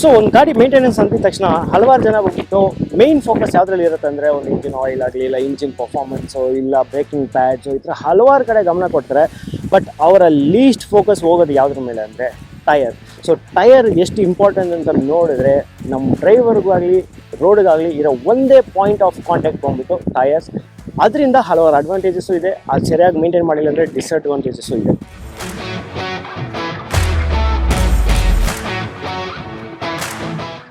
So ಒಂದು ಗಾಡಿ maintenance ಅಂದಿದ ತಕ್ಷಣ ಹಲವಾರು ಜನ ಬಂದ್ಬಿಟ್ಟು ಮೇನ್ ಫೋಕಸ್ ಯಾವ್ದ್ರಲ್ಲಿ ಇರುತ್ತೆ ಅಂದರೆ ಒಂದು ಇಂಜಿನ್ ಆಯಿಲ್ ಆಗಲಿ ಇಲ್ಲ ಇಂಜಿನ್ ಪರ್ಫಾರ್ಮೆನ್ಸು ಇಲ್ಲ ಬ್ರೇಕಿಂಗ್ ಪ್ಯಾಡ್ಸು ಈ ಥರ ಹಲವಾರು ಕಡೆ ಗಮನ ಕೊಡ್ತಾರೆ. ಬಟ್ ಅವರ ಲೀಸ್ಟ್ ಫೋಕಸ್ ಹೋಗೋದು ಯಾವುದ್ರ ಮೇಲೆ ಅಂದರೆ ಟೈರ್ ಸೊ ಟಯರ್ ಎಷ್ಟು ಇಂಪಾರ್ಟೆಂಟ್ ಅಂತ ನೋಡಿದ್ರೆ ನಮ್ಮ ಡ್ರೈವರ್ಗೂ ಆಗಲಿ, ರೋಡ್ಗಾಗಲಿ ಇರೋ ಒಂದೇ ಪಾಯಿಂಟ್ ಆಫ್ ಕಾಂಟ್ಯಾಕ್ಟ್ ಬಂದ್ಬಿಟ್ಟು ಟೈರ್ಸ್ ಅದರಿಂದ ಹಲವಾರು ಅಡ್ವಾಂಟೇಜಸ್ಸು ಇದೆ. ಅದು ಸರಿಯಾಗಿ ಮೇಂಟೈನ್ ಮಾಡಿಲ್ಲ ಅಂದರೆ ಡಿಸ್ಅಡ್ವಾಂಟೇಜಸ್ಸು ಇದೆ.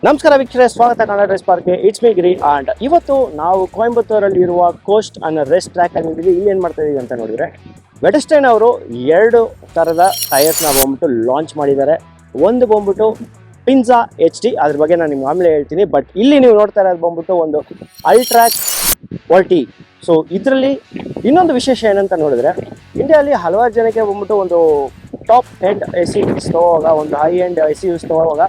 ನಮಸ್ಕಾರ ವೀಕ್ಷಕರೇ, ಸ್ವಾಗತ ಕನ್ನಡ ಡ್ರೆಸ್ ಪಾರ್ಕ್ಗೆ. ಇಟ್ಸ್ ಮಿ ಗ್ರೀ ಆ್ಯಂಡ್ ಇವತ್ತು ನಾವು ಕೋಯಂಬತ್ತೂರಲ್ಲಿ ಇರುವ ಕೋಸ್ಟ್ ಅನ್ನೋ ರೆಸ್ಟ್ ಟ್ರ್ಯಾಕ್ ಅಲ್ಲಿ ಇಲ್ಲಿ ಏನು ಮಾಡ್ತಾ ಇದೀವಿ ಅಂತ ನೋಡಿದ್ರೆ ವೆಡಸ್ಟೈನ್ ಅವರು ಎರಡು ಥರದ ಟೈರ್ಸ್ನ ಬಂದ್ಬಿಟ್ಟು ಲಾಂಚ್ ಮಾಡಿದ್ದಾರೆ. ಒಂದು ಬಂದ್ಬಿಟ್ಟು ಪಿನ್ಸಾ ಎಚ್ ಡಿ ಅದ್ರ ಬಗ್ಗೆ ನಾನು ನಿಮ್ಗೆ ಆಮೇಲೆ ಹೇಳ್ತೀನಿ. ಬಟ್ ಇಲ್ಲಿ ನೀವು ನೋಡ್ತಾ ಇರೋದು ಬಂದ್ಬಿಟ್ಟು ಒಂದು ಅಲ್ಟ್ರಾಕ್ ವರ್ಟಿ ಸೊ ಇದರಲ್ಲಿ ಇನ್ನೊಂದು ವಿಶೇಷ ಏನಂತ ನೋಡಿದ್ರೆ ಇಂಡಿಯಾದಲ್ಲಿ ಹಲವಾರು ಜನಕ್ಕೆ ಬಂದ್ಬಿಟ್ಟು ಒಂದು ಟಾಪ್ ಎಂಡ್ ಎ ಸಿ ತಗೋವಾಗ ಒಂದು high end A C use ತಗೋವಾಗ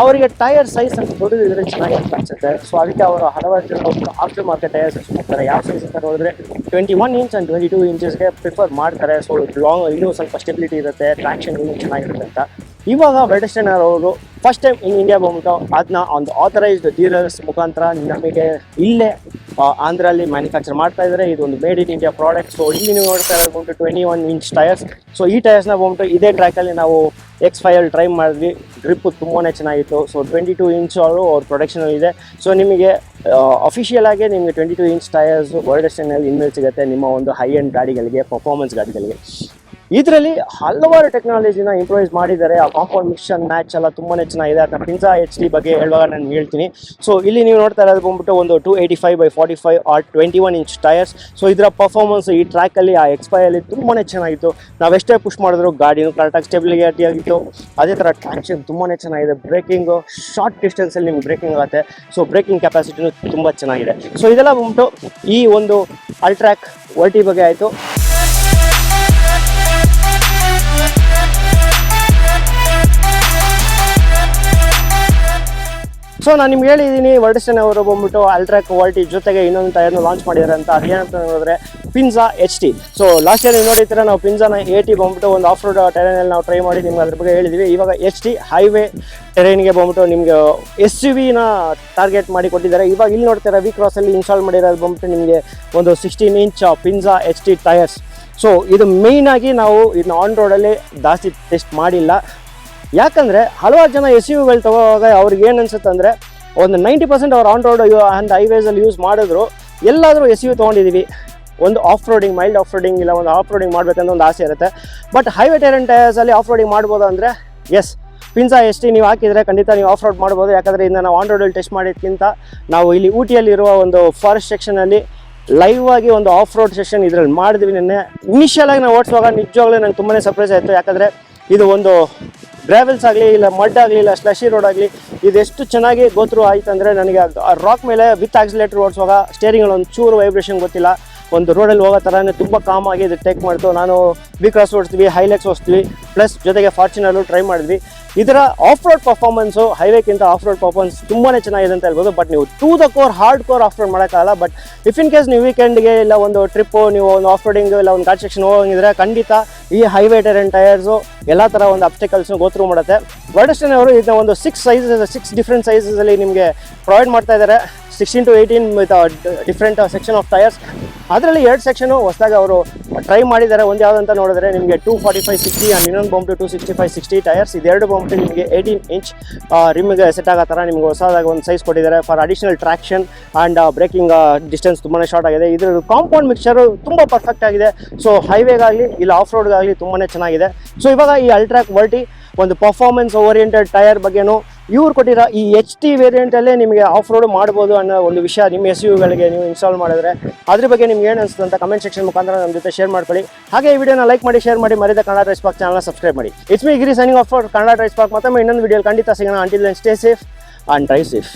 ಅವರಿಗೆ ಟೈರ್ ಸೈಜ್ ಅಂತ ದೊಡ್ಡದಿದ್ರೆ ಚೆನ್ನಾಗಿ ಅನ್ಸುತ್ತೆ ಸೊ ಅದಕ್ಕೆ ಅವರು ಹಲವಾರು ಆಫ್ಟರ್ ಮಾರ್ಕೆಟ್ ಟೈರ್ಸ್ ಮಾಡ್ತಾರೆ. ಯಾವ ಸೈಜ್ ಅಂತ ನೋಡಿದ್ರೆ twenty one inch and twenty two ಇಂಚಸ್ಗೆ prefer ಮಾಡ್ತಾರೆ. ಸೊ ಲಾಂಗ್ ಇನ್ನೂ ಸ್ವಲ್ಪ ಸ್ಟೆಬಿಲಿಟಿ ಇರುತ್ತೆ ಟ್ರಾಕ್ಷನ್ ಇನ್ನೂ ಚೆನ್ನಾಗಿರುತ್ತೆ ಅಂತ. ಇವಾಗ ವೆಲ್ಡಸ್ಟೈನ್ ಅವರು ಫಸ್ಟ್ ಟೈಮ್ ಇನ್ ಇಂಡಿಯಾ ಬಂದ್ಬಿಟ್ಟು ಅದನ್ನ ಒಂದು ಆಥರೈಸ್ಡ್ ಡೀಲರ್ಸ್ ಮುಖಾಂತರ ನಮಗೆ ಇಲ್ಲೇ ಆಂಧ್ರಲ್ಲಿ ಮ್ಯಾನುಫ್ಯಾಕ್ಚರ್ ಮಾಡ್ತಾ ಇದ್ದಾರೆ. ಇದು ಒಂದು made in India product so ಇಲ್ಲಿ ನೀವು ನೋಡ್ತಾ ಇರೋದು twenty one inch tyres so ಈ ಟೈರ್ಸ್ನ ಬಂದ್ಬಿಟ್ಟು ಇದೇ ಟ್ರ್ಯಾಕಲ್ಲಿ ನಾವು ಎಕ್ಸ್ ಫೈವಲ್ಲಿ ಟ್ರೈ ಮಾಡಿದ್ವಿ. ಗ್ರಿಪ್ಪು ತುಂಬಾ ಚೆನ್ನಾಗಿತ್ತು. ಸೊ ಟ್ವೆಂಟಿ ಟೂ ಇಂಚ್ ಅವರು ಅವ್ರ ಪ್ರೊಡಕ್ಷನ್ ಇದೆ. ಸೊ ನಿಮಗೆ ಅಫಿಷಿಯಲ್ ಆಗಿ ನಿಮಗೆ twenty two inch tyres world ಸ್ಟೈನಲ್ಲಿ ಇನ್ಮೇಲೆ ಸಿಗುತ್ತೆ ನಿಮ್ಮ ಒಂದು ಹೈ ಎಂಡ್ ಗಾಡಿಗಳಿಗೆ ಪರ್ಫಾರ್ಮೆನ್ಸ್ ಗಾಡಿಗಳಿಗೆ. ಇದರಲ್ಲಿ ಹಲವಾರು ಟೆಕ್ನಾಲಜಿನ ಇಂಪ್ರೂವೈಸ್ ಮಾಡಿದ್ದಾರೆ. ಆ ಕಾಂಪೌಂಡ್ ಮಿಕ್ಷನ್ ಮ್ಯಾಚ್ ಎಲ್ಲ ತುಂಬಾನೇ ಚೆನ್ನಾಗಿದೆ. ಅದನ್ನ ಪಿನ್ಸಾ ಎಚ್ ಡಿ ಬಗ್ಗೆ ಹೇಳುವಾಗ ನಾನು ಹೇಳ್ತೀನಿ. ಸೊ ಇಲ್ಲಿ ನೀವು ನೋಡ್ತಾ ಇರೋದು ಬಂದ್ಬಿಟ್ಟು ಒಂದು two eighty five by forty five R twenty one inch tyres so ಇದರ ಪರ್ಫಾರ್ಮೆನ್ಸ್ ಈ ಟ್ರ್ಯಾಕಲ್ಲಿ ಆ ಎಕ್ಸ್ಪೈರಲ್ಲಿ ತುಂಬಾನೇ ಚೆನ್ನಾಗಿತ್ತು. ನಾವೆಷ್ಟೇ ಪುಷ್ ಮಾಡಿದ್ರು ಗಾಡಿನೂ ಕರೆಕ್ಟಾಗಿ ಸ್ಟೆಬಿಲಿಟಿ ಆಗಿತ್ತು. ಅದೇ ಥರ ಟ್ರಾಕ್ಷನ್ ತುಂಬಾನೇ ಚೆನ್ನಾಗಿದೆ. ಬ್ರೇಕಿಂಗು ಶಾರ್ಟ್ ಡಿಸ್ಟೆನ್ಸಲ್ಲಿ ನಿಮ್ಗೆ ಬ್ರೇಕಿಂಗ್ ಆಗುತ್ತೆ. ಸೊ ಬ್ರೇಕಿಂಗ್ ಕೆಪಾಸಿಟಿನೂ ತುಂಬ ಚೆನ್ನಾಗಿದೆ. ಸೊ ಇದೆಲ್ಲ ಬಂದ್ಬಿಟ್ಟು ಈ ಒಂದು ಅಲ್ಟ್ರ್ಯಾಕ್ ವರ್ಟಿ ಬಗ್ಗೆ ಆಯಿತು. ಸೊ ನಾನು ನಿಮ್ಗೆ ಹೇಳಿದ್ದೀನಿ ವರ್ಡಿಸನ್ ಅವರು ಬಂದ್ಬಿಟ್ಟು ಅಲ್ಟ್ರಾ ಕ್ವಾಲಿಟಿ ಜೊತೆಗೆ ಇನ್ನೊಂದು ಟೈರ್ನ ಲಾಂಚ್ ಮಾಡಿದ್ದಾರೆ ಅಂತ. ಅದೇನಂತ ನೋಡಿದ್ರೆ ಪಿನ್ಸಾ H T so last year ನೀವು ನೋಡಿದ್ರೆ ನಾವು ಪಿನ್ಸಾನ ಎ ಟಿ ಬಂದ್ಬಿಟ್ಟು ಒಂದು ಆಫ್ ರೋಡ್ ಟೆರೈನಲ್ಲಿ ನಾವು ಟ್ರೈ ಮಾಡಿ ನಿಮ್ಗೆ ಅದ್ರ ಬಗ್ಗೆ ಹೇಳಿದ್ವಿ. ಇವಾಗ ಎಚ್ ಟಿ ಹೈವೇ ಟೆರೈನ್ಗೆ ಬಂದ್ಬಿಟ್ಟು ನಿಮಗೆ ಎಸ್ ಯು ವಿನ ಟಾರ್ಗೆಟ್ ಮಾಡಿ ಕೊಟ್ಟಿದ್ದಾರೆ. ಇವಾಗ ಇಲ್ಲಿ ನೋಡ್ತೀರಾ ವಿ ಕ್ರಾಸಲ್ಲಿ ಇನ್ಸ್ಟಾಲ್ ಮಾಡಿರೋದು ಬಂದ್ಬಿಟ್ಟು ನಿಮಗೆ ಒಂದು sixteen inch Pinza H T tyres so ಇದು ಮೇಯ್ನಾಗಿ ನಾವು ಇದನ್ನ ಆನ್ ರೋಡಲ್ಲಿ ಜಾಸ್ತಿ ಟೆಸ್ಟ್ ಮಾಡಿಲ್ಲ. ಯಾಕಂದರೆ ಹಲವಾರು ಜನ ಎಸ್ ಯುಗಳು ತಗೋವಾಗ ಅವ್ರಿಗೆ ಏನು ಅನ್ಸುತ್ತೆ ಅಂದರೆ ಒಂದು ನೈಂಟಿ ಪರ್ಸೆಂಟ್ ಅವ್ರು ಆನ್ ರೋಡ್ ಆ್ಯಂಡ್ ಹೈವೇಸಲ್ಲಿ ಯೂಸ್ ಮಾಡಿದ್ರು, ಎಲ್ಲಾದರೂ ಎಸ್ ಯು ತೊಗೊಂಡಿದ್ದೀವಿ ಒಂದು off roading mild off roading ಇಲ್ಲ, ಒಂದು ಆಫ್ ರೋಡಿಂಗ್ ಮಾಡಬೇಕಂತ ಒಂದು ಆಸೆ ಇರುತ್ತೆ. ಬಟ್ ಹೈವೇ ಟೈರನ್ ಟೈರ್ಸಲ್ಲಿ ಆಫ್ ರೋಡಿಂಗ್ ಮಾಡ್ಬೋದು ಅಂದರೆ ಎಸ್ ಪಿನ್ಸಾ ಎಸ್ ಟಿ ನೀವು ಹಾಕಿದರೆ ಖಂಡಿತ ನೀವು ಆಫ್ ರೋಡ್ ಮಾಡ್ಬೋದು. ಯಾಕಂದರೆ ಇಂದ ನಾವು ಆನ್ ರೋಡಲ್ಲಿ ಟೆಸ್ಟ್ ಮಾಡಿದ್ಕಿಂತ ನಾವು ಇಲ್ಲಿ ಊಟಿಯಲ್ಲಿರುವ ಒಂದು ಫಾರೆಸ್ಟ್ ಸೆಕ್ಷನಲ್ಲಿ ಲೈವ್ ಆಗಿ ಒಂದು ಆಫ್ ರೋಡ್ ಸೆಷನ್ ಇದರಲ್ಲಿ ಮಾಡಿದ್ವಿ ನಿನ್ನೆ. ಇನಿಷಿಯಲ್ ಆಗಿ ನಾವು ಓಡಿಸುವಾಗ ನಿಜವಾಗ್ಲೂ ನಂಗೆ ತುಂಬಾ ಸರ್ಪ್ರೈಸ್ ಆಯಿತು. ಯಾಕಂದರೆ ಇದು ಒಂದು ಗ್ರಾವೆಲ್ಸ್ ಆಗಲಿ ಇಲ್ಲ ಮಡ್ ಆಗಲಿ ಇಲ್ಲ ಸ್ಲಶಿ ರೋಡ್ ಆಗಲಿ ಇದೆಷ್ಟು ಚೆನ್ನಾಗಿ ಗೋತ್ರು ಆಯ್ತು ಅಂದರೆ ನನಗೆ ಆ ರಾಕ್ ಮೇಲೆ ವಿತ್ ಆಕ್ಸಿಲೇಟರ್ ಓಡಿಸುವಾಗ ಸ್ಟೇರಿಂಗಲ್ಲಿ ಒಂದು ಚೂರು ವೈಬ್ರೇಷನ್ ಗೊತ್ತಿಲ್ಲ. ಒಂದು ರೋಡಲ್ಲಿ ಹೋಗೋ ಥರನೇ ತುಂಬ ಕಾಮಾಗಿ ಇದು ಟೇಕ್ ಮಾಡ್ತು. ನಾನು ಬಿ ಕ್ರಾಸ್ ಓಡಿಸ್ತೀವಿ ಹೈಲೆಕ್ಸ್ ಓಡಿಸ್ತೀವಿ ಪ್ಲಸ್ ಜೊತೆಗೆ ಫಾರ್ಚುನರ್ಲು ಟ್ರೈ ಮಾಡಿದ್ವಿ. ಇದರ ಆಫ್ ರೋಡ್ ಪರ್ಫಾರ್ಮೆನ್ಸು ಹೈವೇಕ್ಕಿಂತ ಆಫ್ ರೋಡ್ ಪರ್ಫಾರ್ಮೆನ್ಸ್ ತುಂಬಾ ಚೆನ್ನಾಗಿದೆ ಅಂತ ಹೇಳ್ಬೋದು. ಬಟ್ ನೀವು to the core hard core off road ಮಾಡೋಕ್ಕಾಗಲ್ಲ. ಬಟ್ ಇಫ್ ಇನ್ ಕೇಸ್ ನೀವು ವೀಕೆಂಡ್ಗೆ ಇಲ್ಲ ಒಂದು ಟ್ರಿಪ್ಪು ನೀವು ಒಂದು ಆಫ್ ರೋಡಿಂಗ್ ಇಲ್ಲ ಒಂದು ಗಾಡ್ ಸೆಕ್ಷನ್ ಹೋಗಿದ್ರೆ ಖಂಡಿತ ಈ ಹೈವೇ ಟೆರೆನ್ ಟೈರ್ಸು ಎಲ್ಲ ಥರ ಒಂದು ಅಬ್ಸ್ಟಿಕಲ್ಸ್ನು ಗೋತ್ರೂ ಮಾಡುತ್ತೆ. ವರ್ಡಸ್ಟನ್ ಅವರು ಇದನ್ನ ಒಂದು ಸಿಕ್ಸ್ ಸೈಜಸ್ ಸಿಕ್ಸ್ ಡಿಫ್ರೆಂಟ್ ಸೈಜಸಲ್ಲಿ ನಿಮಗೆ ಪ್ರೊವೈಡ್ ಮಾಡ್ತಾ ಇದ್ದಾರೆ. Sixteen to eighteen with different section of tyres ಅದರಲ್ಲಿ ಎರಡು ಸೆಕ್ಷನು ಹೊಸದಾಗಿ ಅವರು ಟ್ರೈ ಮಾಡಿದ್ದಾರೆ ಒಂದು ಯಾವುದಂತ ನೋಡಿದ್ರೆ ನಿಮಗೆ two forty five sixty and ಇನ್ನೊಂದು ಬಂತು two sixty five sixty tyres ಇದೆರಡು ಬಂತು ನಿಮಗೆ ಏಯ್ಟೀನ್ ಇಂಚ್ ರಿಮ್ಗೆ ಸೆಟ್ ಆಗೋ ಥರ ನಿಮಗೆ ಹೊಸದಾಗಿ ಒಂದು ಸೈಜ್ ಕೊಟ್ಟಿದ್ದಾರೆ for additional traction and braking distance ತುಂಬಾ ಶಾರ್ಟ್ ಆಗಿದೆ. ಇದ್ರ ಕಾಂಪೌಂಡ್ ಮಿಕ್ಸರು ತುಂಬ ಪರ್ಫೆಕ್ಟ್ ಆಗಿದೆ. ಸೊ ಹೈವೇಗಾಗಲಿ ಇಲ್ಲ ಆಫ್ ರೋಡ್ಗಾಗಲಿ ತುಂಬಾ ಚೆನ್ನಾಗಿದೆ. ಸೊ ಇವಾಗ ಈ ಅಲ್ಟ್ರಾಕ್ ವರ್ಟಿ ಒಂದು ಪರ್ಫಾರ್ಮೆನ್ಸ್ ಓರಿಯೆಂಟೆಡ್ ಟೈರ್ ಬಗ್ಗೆನೂ ಇವ್ರು ಕೊಟ್ಟಿರೋ ಈ ಎಚ್ ಟಿ ವೇರಿಯೆಂಟಲ್ಲೇ ನಿಮಗೆ ಆಫ್ ರೋಡ್ ಮಾಡ್ಬೋದು ಅನ್ನೋ ಒಂದು ವಿಷಯ ನಿಮ್ಮ ಎಸ್ ಯುಗಳಿಗೆ ನೀವು ಇನ್ಸ್ಟಾಲ್ ಮಾಡಿದ್ರೆ. ಅದ್ರ ಬಗ್ಗೆ ನಿಮ್ಗೆ ಏನು ಅನಿಸುತ್ತೆ ಅಂತ ಕಮೆಂಟ್ ಸೆಕ್ಷನ್ ಮುಖಾಂತರ ನಮ್ಮ ಜೊತೆ ಶೇರ್ ಮಾಡ್ಕೊಳ್ಳಿ. ಹಾಗೆ ಈ ವಿಡಿಯೋನ ಲೈಕ್ ಮಾಡಿ ಶೇರ್ ಮಾಡಿ, ಮರಿದ ಕನ್ನಡ ರೈಸ್ ಪಾಕ್ ಚಾನಲ್ನ ಸಬ್ಸ್ಕ್ರೈಬ್ ಮಾಡಿ. It's me Giri signing off for Kannada rice Pak ಮತ್ತೊಮ್ಮೆ ಇನ್ನೊಂದು ವಿಡಿಯೋ ಖಂಡಿತ ಸಿಗೋಣ. Until stay safe and drive safe